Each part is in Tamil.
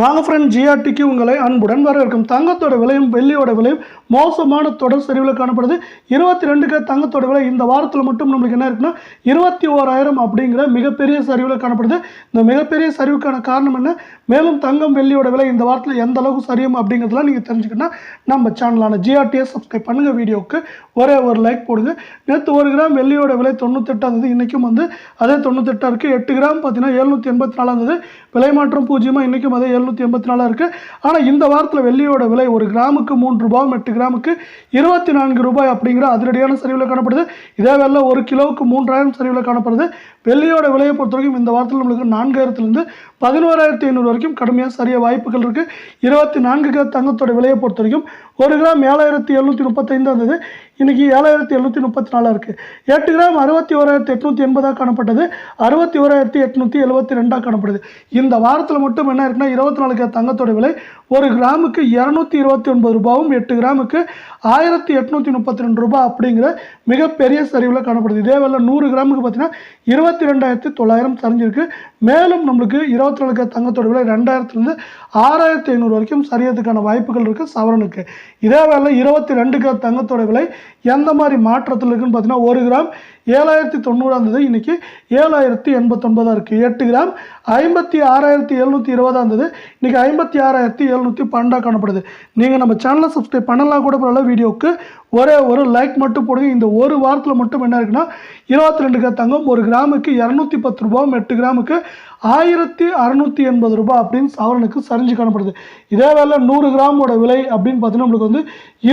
வாங்க ஃப்ரெண்ட் ஜிஆர்டிக்கு உங்களை அன்புடன் வரவேற்கும். தங்கத்தோட விலையும் வெள்ளியோட விலையும் மோசமான தொடர் சரிவில் காணப்படுது. இருபத்தி ரெண்டுக்கு தங்கத்தோட விலை இந்த வாரத்தில் மட்டும் நம்மளுக்கு என்ன இருக்குன்னா இருபத்தி ஓராயிரம் அப்படிங்கிற மிகப்பெரிய சரிவில் காணப்படுது. இந்த மிகப்பெரிய சரிவுக்கான காரணம் என்ன? மேலும் தங்கம் வெள்ளியோட விலை இந்த வாரத்தில் எந்த அளவுக்கு சரியும் அப்படிங்கிறதுலாம் நீங்கள் தெரிஞ்சுக்கணும் நம்ம சேனலான ஜிஆர்டியை சப்ஸ்கிரைப் பண்ணுங்கள் வீடியோவுக்கு ஒரே ஒரு லைக் போடுங்க. நேற்று ஒரு கிராம் வெள்ளியோட விலை தொண்ணூத்தெட்டாம் தேதி இன்றைக்கும் வந்து அதே தொண்ணூத்தெட்டாக இருக்குது எட்டு கிராம் பார்த்தீங்கன்னா எழுநூற்றி எண்பத்தி நாலாம் தேதி. விலை மாற்றம் பூஜ்ஜியமாக இன்றைக்கும் அதே எழுநூற்றி எண்பத்தி நாலாக இருக்குது ஆனால் இந்த வாரத்தில் வெள்ளியோட விலை ஒரு கிராமுக்கு மூன்று ரூபாயும் எட்டு கிராமுக்கு இருபத்தி நான்கு ரூபாய் அப்படிங்கிற அதிரடியான சரிவில் காணப்படுது. இதே வேலை ஒரு கிலோவுக்கு மூன்றாயிரம் சரிவில் காணப்படுது. வெள்ளியோட விலையை பொறுத்த வரைக்கும் இந்த வாரத்தில் நம்மளுக்கு நான்காயிரத்துலேருந்து பதினோராயிரத்தி ஐநூறு வரைக்கும் கடுமையாக சரிய வாய்ப்புகள் இருக்குது இருபத்தி நான்கு கிராம் தங்கத்தோட விலையை பொறுத்த வரைக்கும் ஒரு கிராம் ஏழாயிரத்தி எழுநூற்றி முப்பத்தைந்து இருந்தது இன்றைக்கி ஏழாயிரத்தி எழுநூற்றி முப்பத்தி நாலாக இருக்குது எட்டு கிராம் அறுபத்தி ஓராயிரத்தி எட்நூற்றி எண்பதாக காணப்பட்டது. அறுபத்தி ஓராயிரத்தி எட்நூற்றி எழுபத்தி ரெண்டாக காணப்படுது. இந்த வாரத்தில் மட்டும் என்ன இருக்குன்னா இருபத்தி நாலு கிராம் தங்கத்தோட விலை ஒரு கிராமுக்கு இரநூத்தி இருபத்தி ஒன்பது ரூபாவும் எட்டு கிராமுக்கு ஆயிரத்தி எட்நூற்றி முப்பத்தி ரெண்டு ரூபாய் அப்படிங்கிற மிகப்பெரிய சரிவில் காணப்படுது. இதே வேலை நூறு கிராமுக்கு பார்த்தீங்கன்னா இருபத்தி ரெண்டாயிரத்தி தொள்ளாயிரம் சரிஞ்சிருக்கு. மேலும் நம்மளுக்கு இருபத்தி நாலு கிராம் தங்கத்தோட விலை ரெண்டாயிரத்துலேருந்து ஆறாயிரத்தி ஐநூறு வரைக்கும் சரியறதுக்கான வாய்ப்புகள் இருக்குது சவரனுக்கு இதே வேலை இருபத்தி ரெண்டு கிராம் தங்கத்தோட விலை எந்த மாதிரி மாற்றத்தில் இருக்குன்னு பார்த்தீங்கன்னா ஒரு கிராம் ஏழாயிரத்தி தொண்ணூறாம் தேதி இன்றைக்கி ஏழாயிரத்தி எண்பத்தொன்பதாக இருக்குது எட்டு கிராம் ஐம்பத்தி ஆறாயிரத்தி எழுநூற்றி இருபதாம் இருந்தது இன்றைக்கி ஐம்பத்தி ஆறாயிரத்தி எழுநூற்றி பன்னெண்டாக காணப்படுது. நீங்கள் நம்ம சேனலை சப்ஸ்கிரைப் பண்ணலாம் கூட பரவாயில்ல வீடியோவுக்கு ஒரே ஒரு லைக் மட்டும் போடுங்க. இந்த ஒரு வாரத்தில் மட்டும் என்ன இருக்குன்னா இருபத்தி ரெண்டு கிராம் தங்கம் ஒரு கிராமுக்கு இரநூத்தி பத்து ரூபாயும் எட்டு கிராமுக்கு ஆயிரத்தி அறநூற்றி எண்பது ரூபாய் அப்படின்னு சவரனுக்கு சரிஞ்சு காணப்படுது. இதே வேலை நூறு கிராமோட விலை அப்படின்னு பார்த்தீங்கன்னா நம்மளுக்கு வந்து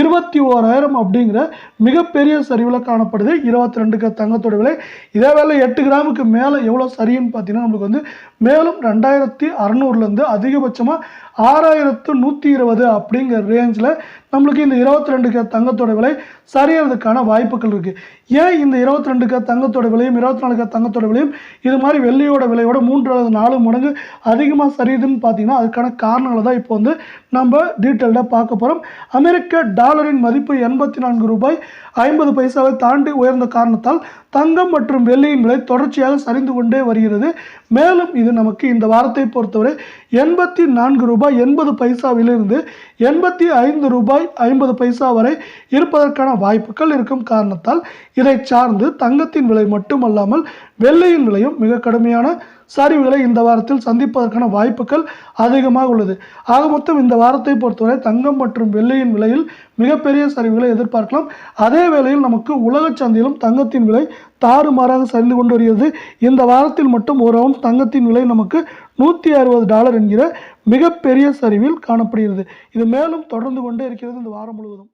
இருபத்தி ஓராயிரம் அப்படிங்கிற மிகப்பெரிய சரிவில் காணப்படுது. இருபத்தி ரெண்டுக்கு தங்கத்தோட விலை. இதே வேலை எட்டு கிராமுக்கு மேலே எவ்வளோ சரின்னு பார்த்தீங்கன்னா நம்மளுக்கு வந்து மேலும் ரெண்டாயிரத்தி அறநூறுலேருந்து அதிகபட்சமாக ஆறாயிரத்து நூற்றி இருபது அப்படிங்கிற ரேஞ்சில் நம்மளுக்கு இந்த இருபத்தி ரெண்டு தங்கத்தோட விலை சரியறதுக்கான வாய்ப்புகள் இருக்குது ஏன் இந்த இருபத்தி ரெண்டு தங்கத்தோட விலையும் இருபத்தி நாலு கிராம் தங்கத்தோட விலையும் இது மாதிரி வெள்ளியோட விலையோட மூன்று அதாவது நாலு மடங்கு அதிகமாக சரியுதுன்னு பார்த்தீங்கன்னா அதுக்கான காரணங்களை தான் இப்போ வந்து நம்ம டீட்டெயில்டாக பார்க்க போகிறோம் அமெரிக்க டாலரின் மதிப்பு எண்பத்தி நான்கு ரூபாய் ஐம்பது பைசாவை தாண்டி உயர்ந்த காரணத்தால் தங்கம் மற்றும் வெள்ளியின் விலை தொடர்ச்சியாக சரிந்து கொண்டே வருகிறது. மேலும் இது நமக்கு இந்த வாரத்தை பொறுத்தவரை எண்பத்தி நான்கு ரூபாய் எண்பது பைசாவிலிருந்து எண்பத்தி ஐந்து ரூபாய் ஐம்பது பைசா வரை இருப்பதற்கான வாய்ப்புகள் இருக்கும் காரணத்தால் இதை சார்ந்து தங்கத்தின் விலை மட்டுமல்லாமல் வெள்ளியின் விலையும் மிக கடுமையான சரிவுகளை இந்த வாரத்தில் சந்திப்பதற்கான வாய்ப்புகள் அதிகமாக உள்ளது. ஆக மொத்தம் இந்த வாரத்தை பொறுத்தவரை தங்கம் மற்றும் வெள்ளியின் விலையில் மிகப்பெரிய சரிவுகளை எதிர்பார்க்கலாம். அதே வேளையில் நமக்கு உலக சந்தையிலும் தங்கத்தின் விலை தாறுமாறாக சரிந்து கொண்டு வருகிறது. இந்த வாரத்தில் மட்டும் ஒரு அவுன்ஸ் தங்கத்தின் விலை நமக்கு நூற்றி அறுபது டாலர் என்கிற மிகப்பெரிய சரிவில் காணப்படுகிறது. இது மேலும் தொடர்ந்து கொண்டே இருக்கிறது இந்த வாரம் முழுவதும்.